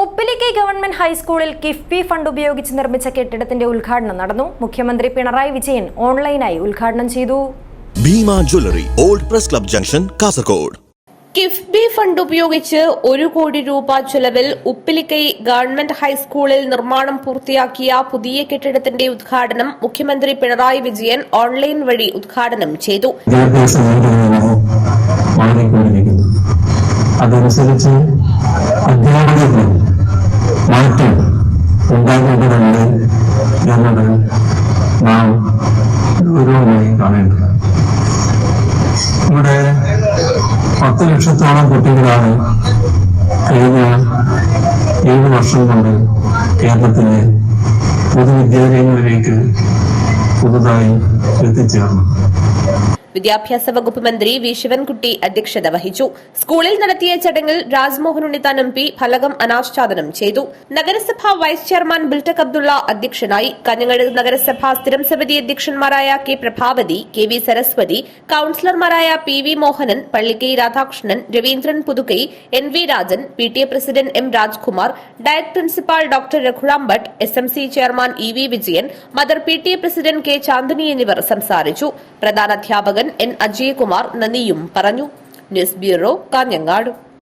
ഒപ്പിലിക്കൈ government ഹൈസ്കൂളിൽ KIIFB fund ഉപയോഗിച്ച് നിർമ്മിച്ച കെട്ടിടത്തിന്റെ ഉദ്ഘാടനം നടന്നു. മുഖ്യമന്ത്രി പിണറായി വിജയൻ ഓൺലൈനായി ഉദ്ഘാടനം ചെയ്തു. Bhima jewellery old press club junction Kasaragod. KIIFB fund ഉപയോഗിച്ച് ഒരു കോടി രൂപ ചെലവിൽ ഉപ്പിലിക്കൈ ഗവൺമെന്റ് ഹൈസ്കൂളിൽ നിർമ്മാണം പൂർത്തിയാക്കിയ പുതിയ കെട്ടിടത്തിന്റെ ഉദ്ഘാടനം മുഖ്യമന്ത്രി പിണറായി വിജയൻ ഓൺലൈൻ വഴി ഉദ്ഘാടനം ചെയ്തു. അതനുസരിച്ച് അധ്യാപകർക്ക് ഗൗരവമായി കാണേണ്ടതാണ് ഇവിടെ പത്ത് ലക്ഷത്തോളം കുട്ടികളാണ് കഴിഞ്ഞ ഏഴ് വർഷം കൊണ്ട് കേരളത്തിലെ പൊതുവിദ്യാലയങ്ങളിലേക്ക് പുതുതായി എത്തിച്ചേർന്നു വിദ്യാഭ്യാസ വകുപ്പ് മന്ത്രി വി. ശിവൻകുട്ടി അധ്യക്ഷത വഹിച്ചു. സ്കൂളിൽ നടത്തിയ ചടങ്ങിൽ രാജ്മോഹൻ ഉണ്ണിത്താൻ എം പി ഫലകം അനാച്ഛാദനം ചെയ്തു. നഗരസഭാ വൈസ് ചെയർമാൻ ബിൽട്ടക് അബ്ദുള്ള അധ്യക്ഷനായി. കഞ്ഞങ്ങാട് നഗരസഭാ സ്ഥിരം സമിതി അധ്യക്ഷന്മാരായ K Prabhavathi K V Saraswathi കൌൺസിലർമാരായ P V Mohanan Pallikkai Radhakrishnan Raveendran Puthukkai N V Rajan P T A president M Rajkumar DIET principal doctor Raghuram Bhat S M C chairman E V Vijayan mother P T A president K Chandini എന്നിവർ സംസാരിച്ചു. പ്രധാന അധ്യാപകൻ N Ajayakumar നന്ദിയും പറഞ്ഞു. News bureau Kanhangad.